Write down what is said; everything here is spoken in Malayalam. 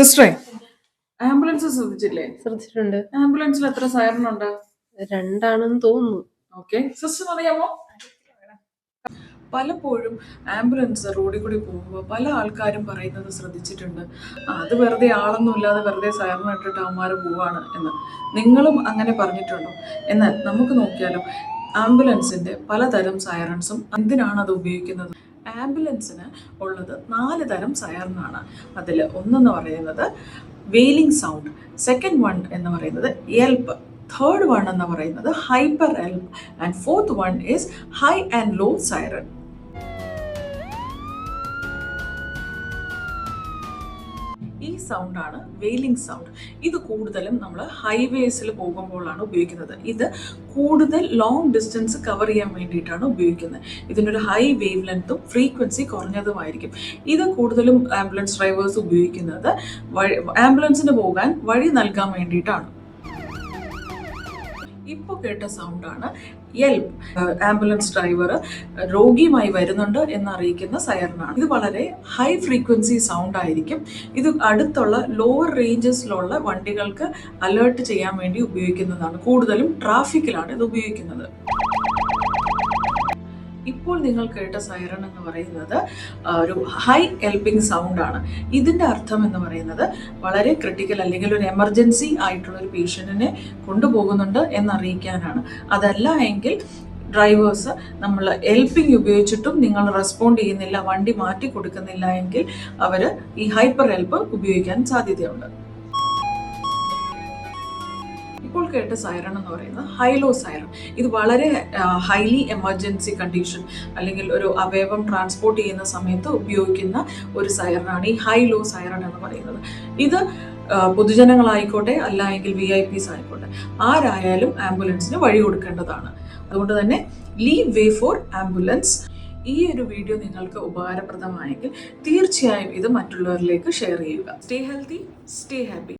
സിസ്റ്ററെ? ആംബുലൻസ് ശ്രദ്ധിച്ചില്ലേ? ശ്രദ്ധിച്ചിട്ടുണ്ട്. ആംബുലൻസിൽ എത്ര സൈറൺ ഉണ്ട്? രണ്ടാണെന്ന് തോന്നുന്നു. ഓക്കെ. സിസ്റ്റർ അറിയാമോ? പലപ്പോഴും ആംബുലൻസ് റോഡിൽ കൂടി പോകുമ്പോൾ പല ആൾക്കാരും പറയുന്നത് ശ്രദ്ധിച്ചിട്ടുണ്ട്. അത് വെറുതെ ആളൊന്നും ഇല്ലാതെ വെറുതെ സൈറൺ ഇട്ടിട്ട് അവന്മാർ പോവാണ് എന്ന്. നിങ്ങളും അങ്ങനെ പറഞ്ഞിട്ടുണ്ടോ? എന്നാൽ നമുക്ക് നോക്കിയാലോ ആംബുലൻസിന്റെ പലതരം സൈറൺസും എന്തിനാണ് അത് ഉപയോഗിക്കുന്നത്? ആംബുലൻസിന് ഉള്ളത് നാല് തരം സയറിനാണ്. അതിൽ ഒന്നെന്ന് പറയുന്നത് വെയിലിംഗ് സൗണ്ട് സെക്കൻഡ് വൺ എന്ന് പറയുന്നത് എൽപ്പ് തേർഡ് വൺ എന്ന് പറയുന്നത് hyper yelp and fourth one is high and low siren സൗണ്ടാണ് വെയിലിംഗ് സൗണ്ട് ഇത് കൂടുതലും നമ്മൾ ഹൈവേസിൽ പോകുമ്പോഴാണ് ഉപയോഗിക്കുന്നത്. ഇത് കൂടുതൽ ലോങ് ഡിസ്റ്റൻസ് കവർ ചെയ്യാൻ വേണ്ടിയിട്ടാണ് ഉപയോഗിക്കുന്നത്. ഇതിനൊരു ഹൈ വേവ് ലെങ്ത്തും ഫ്രീക്വൻസി കുറഞ്ഞതുമായിരിക്കും. ഇത് കൂടുതലും ആംബുലൻസ് ഡ്രൈവേഴ്സ് ഉപയോഗിക്കുന്നത് ആംബുലൻസിന് പോകാൻ വഴി നൽകാൻ വേണ്ടിയിട്ടാണ്. ഇപ്പോൾ കേട്ട സൗണ്ടാണ് എൽപ്പ് ആംബുലൻസ് ഡ്രൈവർ രോഗിയുമായി വരുന്നുണ്ട് എന്നറിയിക്കുന്ന സൈറനാണ്. ഇത് വളരെ ഹൈ ഫ്രീക്വൻസി സൗണ്ട് ആയിരിക്കും. ഇത് അടുത്തുള്ള ലോവർ റേഞ്ചസിലുള്ള വണ്ടികൾക്ക് അലേർട്ട് ചെയ്യാൻ വേണ്ടി ഉപയോഗിക്കുന്നതാണ്. കൂടുതലും ട്രാഫിക്കിലാണ് ഇത് ഉപയോഗിക്കുന്നത്. ഇപ്പോൾ നിങ്ങൾ കേട്ട സൈറൺ എന്ന് പറയുന്നത് ഒരു ഹൈ ഹെൽപ്പിംഗ് സൗണ്ട് ആണ്. ഇതിന്റെ അർത്ഥം എന്ന് പറയുന്നത് വളരെ ക്രിട്ടിക്കൽ അല്ലെങ്കിൽ ഒരു എമർജൻസി ആയിട്ടുള്ള ഒരു പേഷ്യന്റിനെ കൊണ്ടുപോകുന്നുണ്ട് എന്നറിയിക്കാനാണ്. അതല്ല എങ്കിൽ ഡ്രൈവേഴ്സ് നമ്മൾ ഹെൽപ്പിംഗ് ഉപയോഗിച്ചിട്ടും നിങ്ങൾ റെസ്പോണ്ട് ചെയ്യുന്നില്ല വണ്ടി മാറ്റി കൊടുക്കുന്നില്ല എങ്കിൽ അവർ ഈ ഹൈപ്പർ ഹെൽപ്പ് ഉപയോഗിക്കാൻ സാധ്യതയുണ്ട്. ഇപ്പോൾ കേട്ട സൈറൺ എന്ന് പറയുന്നത് ഹൈലോ സൈറൺ ഇത് വളരെ ഹൈലി എമർജൻസി കണ്ടീഷൻ അല്ലെങ്കിൽ ഒരു അവയവം ട്രാൻസ്പോർട്ട് ചെയ്യുന്ന സമയത്ത് ഉപയോഗിക്കുന്ന ഒരു സൈറണാണ് ഈ ഹൈലോ സൈറൺ എന്ന് പറയുന്നത്. ഇത് പൊതുജനങ്ങളായിക്കോട്ടെ അല്ല എങ്കിൽ വി ഐ പിസ് ആയിക്കോട്ടെ ആരായാലും ആംബുലൻസിന് വഴി കൊടുക്കേണ്ടതാണ്. അതുകൊണ്ട് തന്നെ ലീവ് വേ ഫോർ ആംബുലൻസ് ഈ ഒരു വീഡിയോ നിങ്ങൾക്ക് ഉപകാരപ്രദമായെങ്കിൽ തീർച്ചയായും ഇത് മറ്റുള്ളവരിലേക്ക് ഷെയർ ചെയ്യുക. Stay healthy stay happy